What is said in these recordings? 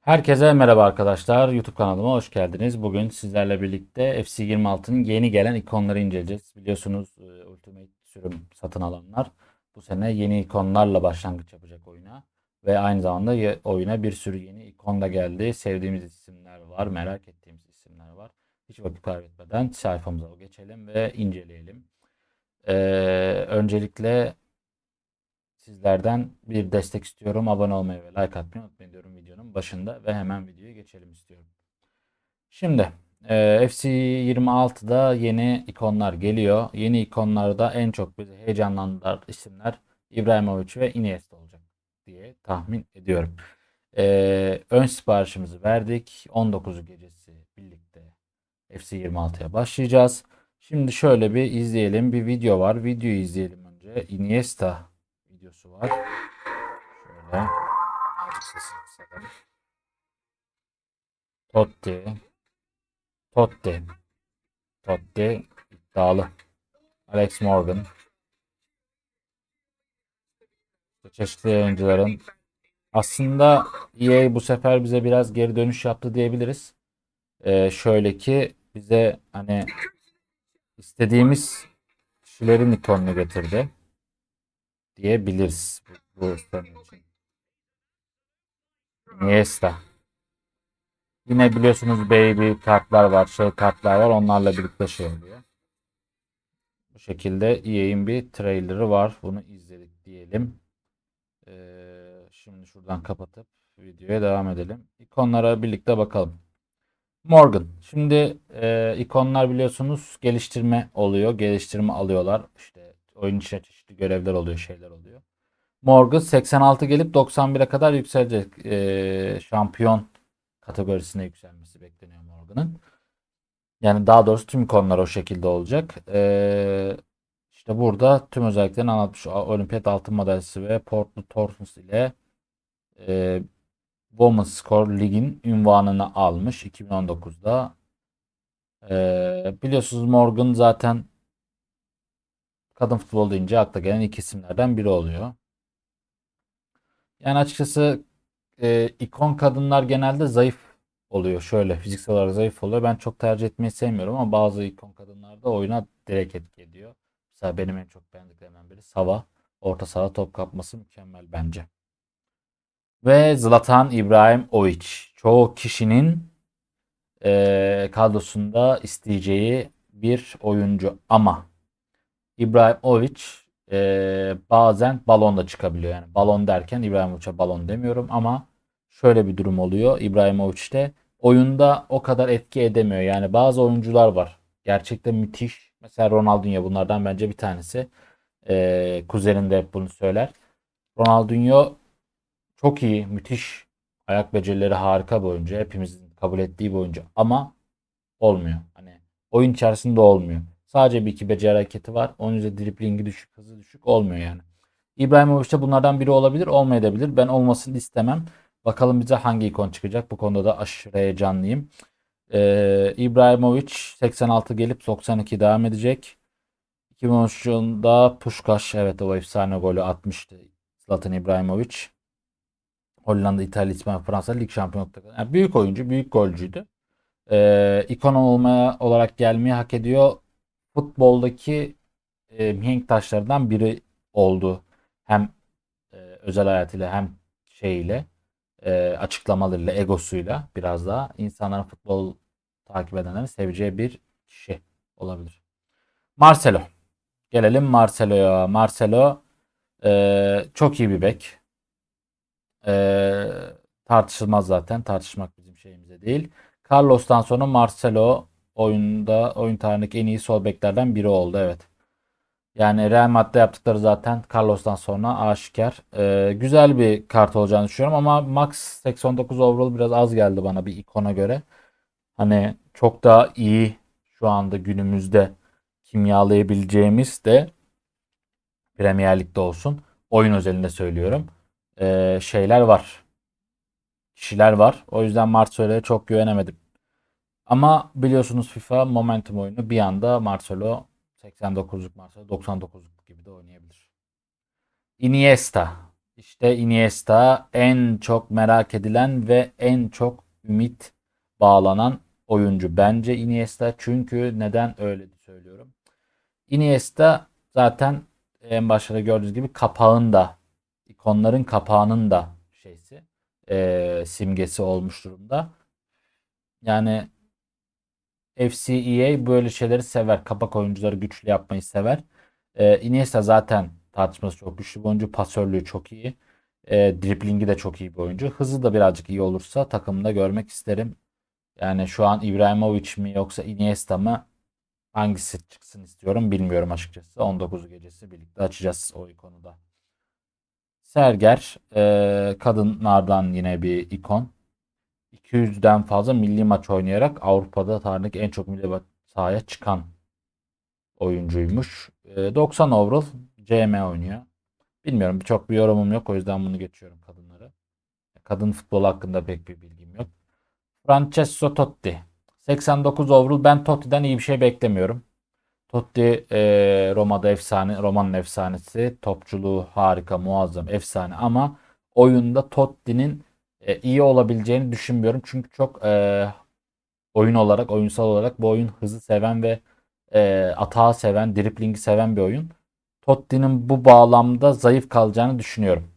Herkese merhaba arkadaşlar. YouTube kanalıma hoş geldiniz. Bugün sizlerle birlikte FC26'nın yeni gelen ikonları inceleyeceğiz. Biliyorsunuz e, Ultimate sürüm satın alanlar bu sene yeni ikonlarla başlangıç yapacak oyuna. Ve aynı zamanda oyuna bir sürü yeni ikon da geldi. Sevdiğimiz isimler var, merak ettiğimiz isimler var. Hiç vakit kaybetmeden sayfamıza geçelim ve inceleyelim. Ee, öncelikle Sizlerden bir destek istiyorum. Abone olmayı ve like atmayı unutmayın diyorum videonun başında ve hemen videoya geçelim istiyorum. Şimdi e, FC 26'da yeni ikonlar geliyor. Yeni ikonlarda en çok bizi heyecanlandıran isimler İbrahimovic ve Iniesta olacak diye tahmin ediyorum. E, ön siparişimizi verdik. 19'u gecesi birlikte FC 26'ya başlayacağız. Şimdi şöyle bir izleyelim. Bir video var. Videoyu izleyelim önce. Iniesta videosu var. Şöyle. Sesini. Totti. Totti. Totti iddialı. Alex Morgan. Çeşitli oyuncuların aslında EA bu sefer bize biraz geri dönüş yaptı diyebiliriz. Ee, şöyle ki bize hani istediğimiz kişilerin ikonunu getirdi diyebiliriz bu, bu sene için. Iniesta. Yine biliyorsunuz baby kartlar var, şey kartlar var. Onlarla birlikte şey oluyor. Bu şekilde EA'in bir trailerı var. Bunu izledik diyelim. Ee, şimdi şuradan kapatıp videoya devam edelim. İkonlara birlikte bakalım. Morgan. Şimdi e, ikonlar biliyorsunuz geliştirme oluyor. Geliştirme alıyorlar. İşte oyun içine çeşitli görevler oluyor, şeyler oluyor. Morgan 86 gelip 91'e kadar yükselecek. E, şampiyon kategorisine yükselmesi bekleniyor Morgan'ın. Yani daha doğrusu tüm ikonlar o şekilde olacak. E, işte burada tüm özelliklerini anlatmış. Olimpiyat altın madalyası ve Portland Thorns ile e, Women's Score Lig'in ünvanını almış 2019'da. Ee, biliyorsunuz Morgan zaten kadın futbol deyince akla gelen iki isimlerden biri oluyor. Yani açıkçası e, ikon kadınlar genelde zayıf oluyor. Şöyle fiziksel olarak zayıf oluyor. Ben çok tercih etmeyi sevmiyorum ama bazı ikon kadınlar da oyuna direkt etki ediyor. Mesela benim en çok beğendiklerimden biri Sava. Orta sahada top kapması mükemmel bence. Ve Zlatan İbrahimovic. Çoğu kişinin eee, kadrosunda isteyeceği bir oyuncu ama İbrahimovic eee, bazen balonda çıkabiliyor. Yani balon derken İbrahimovic'e balon demiyorum ama şöyle bir durum oluyor. İbrahimovic de oyunda o kadar etki edemiyor. Yani bazı oyuncular var. Gerçekten müthiş. Mesela Ronaldinho bunlardan bence bir tanesi. Eee kuzenim de hep bunu söyler. Ronaldinho çok iyi, müthiş. Ayak becerileri harika bir oyuncu. Hepimizin kabul ettiği bir oyuncu. Ama olmuyor. Hani oyun içerisinde olmuyor. Sadece bir iki beceri hareketi var. Onun yüzden driblingi düşük, hızı düşük olmuyor yani. İbrahimovic de bunlardan biri olabilir, olmayabilir. Ben olmasını istemem. Bakalım bize hangi ikon çıkacak. Bu konuda da aşırı heyecanlıyım. Ee, İbrahimovic 86 gelip 92 devam edecek. 2013 yılında Puskás evet o efsane golü atmıştı. Zlatan İbrahimovic. Hollanda, İtalya, İspanya, Fransa lig şampiyonlukları. Yani büyük oyuncu, büyük golcüydü. Ee, ikon olmaya olarak gelmeyi hak ediyor. Futboldaki e, mihenk taşlarından biri oldu. Hem e, özel hayatıyla hem şeyiyle e, açıklamalarıyla, egosuyla biraz daha insanların futbol takip edenlerin seveceği bir kişi olabilir. Marcelo. Gelelim Marcelo'ya. Marcelo e, çok iyi bir bek. Ee, tartışılmaz zaten. Tartışmak bizim şeyimize değil. Carlos'tan sonra Marcelo oyunda oyun tarihindeki en iyi sol beklerden biri oldu. Evet. Yani Real Madrid'de yaptıkları zaten Carlos'tan sonra aşikar. Ee, güzel bir kart olacağını düşünüyorum ama Max 89 overall biraz az geldi bana bir ikona göre. Hani çok daha iyi şu anda günümüzde kimyalayabileceğimiz de Premier Lig'de olsun. Oyun özelinde söylüyorum e, şeyler var. Kişiler var. O yüzden Marcelo'ya çok güvenemedim. Ama biliyorsunuz FIFA momentum oyunu bir anda Marcelo 89'luk Marcelo 99'luk gibi de oynayabilir. Iniesta. İşte Iniesta en çok merak edilen ve en çok ümit bağlanan oyuncu. Bence Iniesta çünkü neden öyle söylüyorum. Iniesta zaten en başta da gördüğünüz gibi kapağında ikonların kapağının da şeysi e, simgesi olmuş durumda. Yani FCEA böyle şeyleri sever. Kapak oyuncuları güçlü yapmayı sever. E, Iniesta zaten tartışması çok güçlü bir oyuncu. Pasörlüğü çok iyi. E, driblingi de çok iyi bir oyuncu. Hızı da birazcık iyi olursa takımda görmek isterim. Yani şu an İbrahimovic mi yoksa Iniesta mı hangisi çıksın istiyorum bilmiyorum açıkçası. 19 gecesi birlikte açacağız o konuda. Serger e, kadınlardan yine bir ikon. 200'den fazla milli maç oynayarak Avrupa'da tarihindeki en çok milli maç sahaya çıkan oyuncuymuş. E, 90 overall CM oynuyor. Bilmiyorum çok bir yorumum yok o yüzden bunu geçiyorum kadınları. Kadın futbol hakkında pek bir bilgim yok. Francesco Totti. 89 overall. Ben Totti'den iyi bir şey beklemiyorum. Totti e, Roma'da efsane, Roma'nın efsanesi. Topçuluğu harika, muazzam, efsane ama oyunda Totti'nin e, iyi olabileceğini düşünmüyorum. Çünkü çok e, oyun olarak, oyunsal olarak bu oyun hızı seven ve e, atağı seven, driplingi seven bir oyun. Totti'nin bu bağlamda zayıf kalacağını düşünüyorum.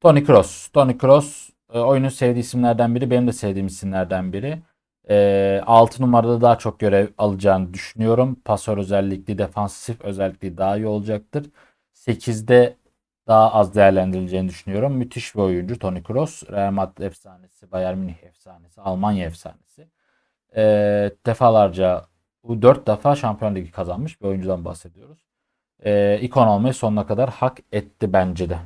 Toni Kroos. Toni Kroos e, oyunun sevdiği isimlerden biri. Benim de sevdiğim isimlerden biri. E, 6 numarada daha çok görev alacağını düşünüyorum. Pasör özellikli, defansif özellikli daha iyi olacaktır. 8'de daha az değerlendirileceğini düşünüyorum. Müthiş bir oyuncu Toni Kroos. Real Madrid efsanesi, Bayern Münih efsanesi, Almanya efsanesi. E, defalarca bu 4 defa Şampiyon Ligi kazanmış bir oyuncudan bahsediyoruz. E, ikon olmayı sonuna kadar hak etti bence de.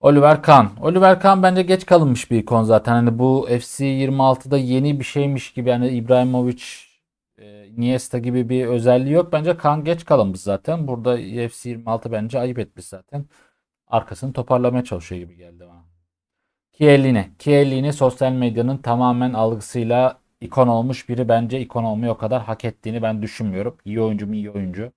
Oliver Kahn. Oliver Kahn bence geç kalınmış bir ikon zaten. Hani bu FC 26'da yeni bir şeymiş gibi yani İbrahimovic, e, Iniesta gibi bir özelliği yok. Bence Kahn geç kalınmış zaten. Burada FC 26 bence ayıp etmiş zaten. Arkasını toparlamaya çalışıyor gibi geldi bana. Chiellini. Chiellini sosyal medyanın tamamen algısıyla ikon olmuş biri. Bence ikon olmayı o kadar hak ettiğini ben düşünmüyorum. İyi oyuncu mu iyi oyuncu.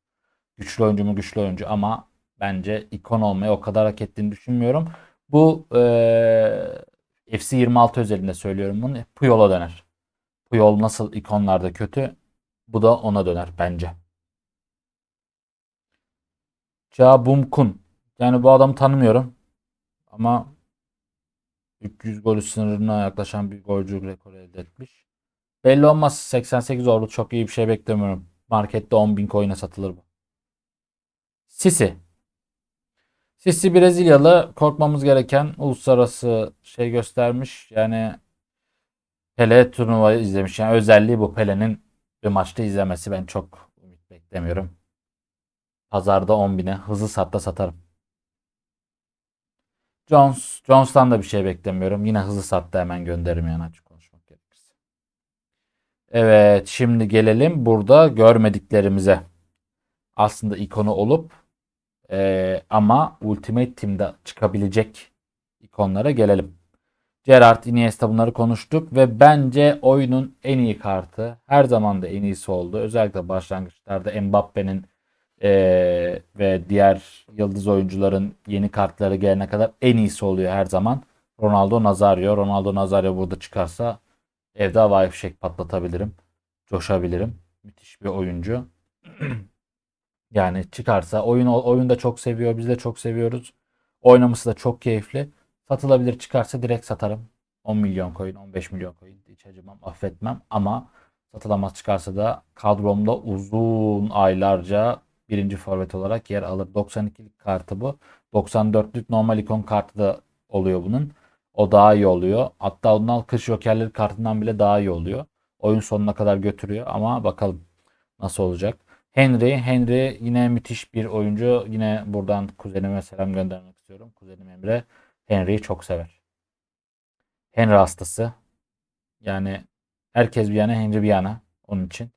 Güçlü oyuncu mu güçlü oyuncu ama bence ikon olmayı o kadar hak ettiğini düşünmüyorum. Bu e, FC 26 özelinde söylüyorum bunu. Puyol'a döner. Puyol nasıl ikonlarda kötü bu da ona döner bence. Cha Bum-kun. Yani bu adamı tanımıyorum. Ama 300 golü sınırına yaklaşan bir golcü rekoru elde etmiş. Belli olmaz. 88 ordu çok iyi bir şey beklemiyorum. Markette 10.000 coin'e satılır bu. Sisi. Sisi Brezilyalı korkmamız gereken uluslararası şey göstermiş. Yani Pele turnuvayı izlemiş. Yani özelliği bu Pele'nin bir maçta izlemesi. Ben çok ümit beklemiyorum. Pazarda 10 bine hızlı satta satarım. Jones. Jones'tan da bir şey beklemiyorum. Yine hızlı satta hemen gönderirim yani açık konuşmak gerekirse. Evet şimdi gelelim burada görmediklerimize. Aslında ikonu olup ee, ama Ultimate Team'de çıkabilecek ikonlara gelelim. Gerard, Iniesta bunları konuştuk ve bence oyunun en iyi kartı her zaman da en iyisi oldu. Özellikle başlangıçlarda Mbappe'nin ee, ve diğer yıldız oyuncuların yeni kartları gelene kadar en iyisi oluyor her zaman. Ronaldo Nazario. Ronaldo Nazario burada çıkarsa evde havai fişek patlatabilirim. Coşabilirim. Müthiş bir oyuncu. Yani çıkarsa oyun oyun da çok seviyor. Biz de çok seviyoruz. Oynaması da çok keyifli. Satılabilir çıkarsa direkt satarım. 10 milyon coin, 15 milyon coin hiç acımam, affetmem ama satılamaz çıkarsa da kadromda uzun aylarca birinci forvet olarak yer alır. 92'lik kartı bu. 94'lük normal ikon kartı da oluyor bunun. O daha iyi oluyor. Hatta ondan kış jokerleri kartından bile daha iyi oluyor. Oyun sonuna kadar götürüyor ama bakalım nasıl olacak. Henry. Henry yine müthiş bir oyuncu. Yine buradan kuzenime selam göndermek istiyorum. Kuzenim Emre Henry'yi çok sever. Henry hastası. Yani herkes bir yana Henry bir yana onun için.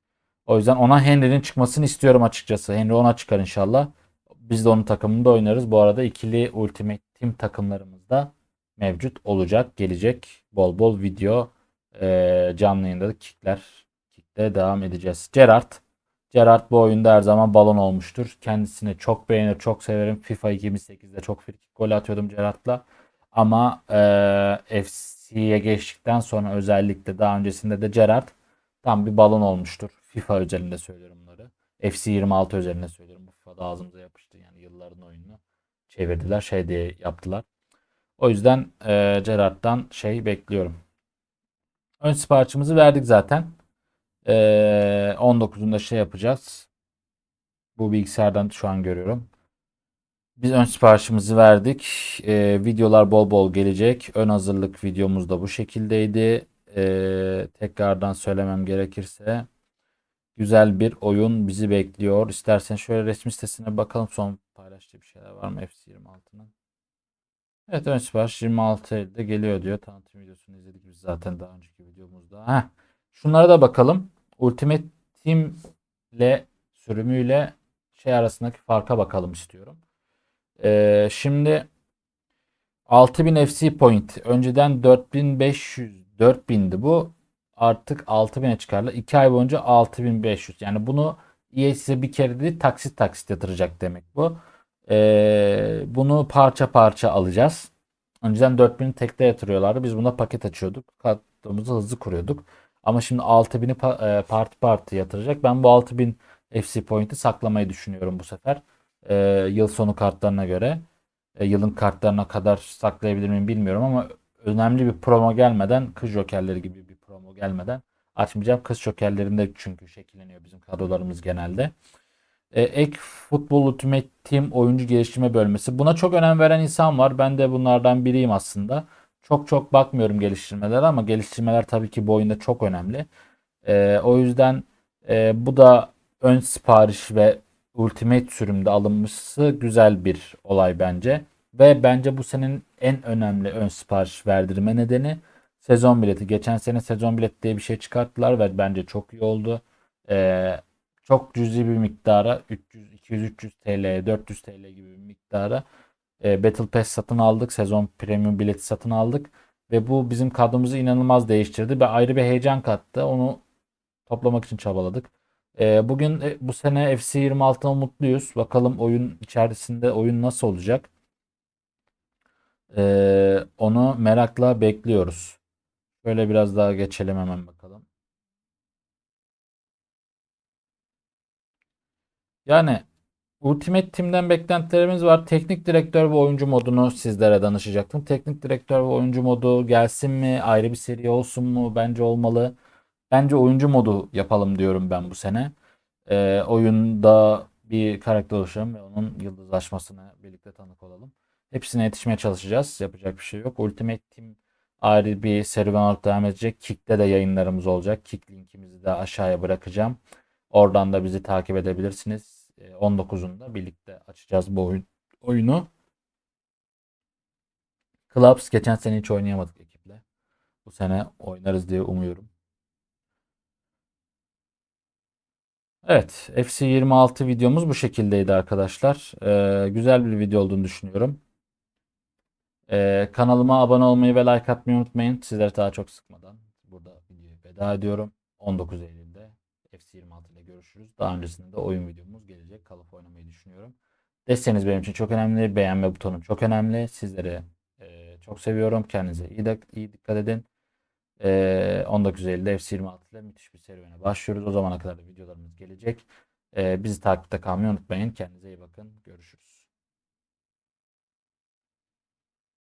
O yüzden ona Henry'nin çıkmasını istiyorum açıkçası. Henry ona çıkar inşallah. Biz de onun takımında oynarız. Bu arada ikili Ultimate Team takımlarımız da mevcut olacak. Gelecek bol bol video e, canlı yayında da kickler kickle devam edeceğiz. Gerard Gerrard bu oyunda her zaman balon olmuştur. Kendisini çok beğenir, çok severim. FIFA 2008'de çok frikik gol atıyordum Gerrard'la. Ama e, FC'ye geçtikten sonra özellikle daha öncesinde de Gerrard tam bir balon olmuştur. FIFA özelinde söylüyorum bunları. FC 26 özelinde söylüyorum. Bu FIFA'da ağzımıza yapıştı. Yani yılların oyununu çevirdiler. Şey diye yaptılar. O yüzden e, Gerrard'dan şey bekliyorum. Ön siparişimizi verdik zaten. Ee, 19'unda şey yapacağız. Bu bilgisayardan şu an görüyorum. Biz ön siparişimizi verdik. Ee, videolar bol bol gelecek. Ön hazırlık videomuz da bu şekildeydi. Ee, tekrardan söylemem gerekirse güzel bir oyun bizi bekliyor. İstersen şöyle resmi sitesine bakalım. Son paylaştığı bir şeyler var mı FC26'nın? Evet ön sipariş 26 elde geliyor diyor. Tanıtım videosunu izledik biz zaten daha önceki videomuzda. Heh. Şunlara da bakalım. Ultimate Team ile sürümüyle şey arasındaki farka bakalım istiyorum. Ee, şimdi 6000 FC point. Önceden 4500 4000'di bu. Artık 6000'e çıkarlar. 2 ay boyunca 6500. Yani bunu EA size bir kere değil taksit taksit yatıracak demek bu. Ee, bunu parça parça alacağız. Önceden 4000'i tekte yatırıyorlardı. Biz buna paket açıyorduk. Kadromuzu hızlı kuruyorduk. Ama şimdi 6000'i pa- e, parti parti yatıracak. Ben bu 6000 FC Point'i saklamayı düşünüyorum bu sefer. Ee, yıl sonu kartlarına göre. E, yılın kartlarına kadar saklayabilir miyim bilmiyorum ama önemli bir promo gelmeden, kız jokerleri gibi bir promo gelmeden açmayacağım. Kız jokerlerinde çünkü şekilleniyor bizim kadrolarımız genelde. E, ek Futbol Ultimate Team oyuncu geliştirme bölmesi. Buna çok önem veren insan var. Ben de bunlardan biriyim aslında. Çok çok bakmıyorum geliştirmelere ama geliştirmeler tabii ki bu oyunda çok önemli. E, o yüzden e, bu da ön sipariş ve Ultimate sürümde alınması güzel bir olay bence. Ve bence bu senin en önemli ön sipariş verdirme nedeni sezon bileti. Geçen sene sezon bileti diye bir şey çıkarttılar ve bence çok iyi oldu. Ee, çok cüzi bir miktara 300, 200, 300 TL, 400 TL gibi bir miktara e, Battle Pass satın aldık. Sezon premium bileti satın aldık. Ve bu bizim kadromuzu inanılmaz değiştirdi ve ayrı bir heyecan kattı. Onu toplamak için çabaladık. E, bugün bu sene FC26'dan mutluyuz. Bakalım oyun içerisinde oyun nasıl olacak? E, onu merakla bekliyoruz. Şöyle biraz daha geçelim hemen bakalım. Yani Ultimate Team'den beklentilerimiz var. Teknik direktör ve oyuncu modunu sizlere danışacaktım. Teknik direktör ve oyuncu modu gelsin mi? Ayrı bir seri olsun mu? Bence olmalı. Bence oyuncu modu yapalım diyorum ben bu sene. Ee, oyunda bir karakter oluşturalım ve onun yıldızlaşmasına birlikte tanık olalım. Hepsine yetişmeye çalışacağız. Yapacak bir şey yok. Ultimate Team ayrı bir serüven olarak devam edecek. Kick'te de yayınlarımız olacak. Kick linkimizi de aşağıya bırakacağım. Oradan da bizi takip edebilirsiniz. 19'unda birlikte açacağız bu oyun, oyunu. Clubs geçen sene hiç oynayamadık ekiple. Bu sene oynarız diye umuyorum. Evet, FC26 videomuz bu şekildeydi arkadaşlar. Ee, güzel bir video olduğunu düşünüyorum. Ee, kanalıma abone olmayı ve like atmayı unutmayın. Sizleri daha çok sıkmadan burada videoyu veda ediyorum. 19 Eylül'de FC26 ile görüşürüz. Daha öncesinde de oyun videomuz gelecek. Kalıp oynamayı düşünüyorum. Desteğiniz benim için çok önemli. Beğenme butonum çok önemli. Sizleri e, çok seviyorum. Kendinize iyi, iyi dikkat edin. E, 19 Eylül'de FC26 ile müthiş bir serüvene başlıyoruz. O zamana kadar da videolarımız gelecek. Bizi takipte kalmayı unutmayın. Kendinize iyi bakın. Görüşürüz.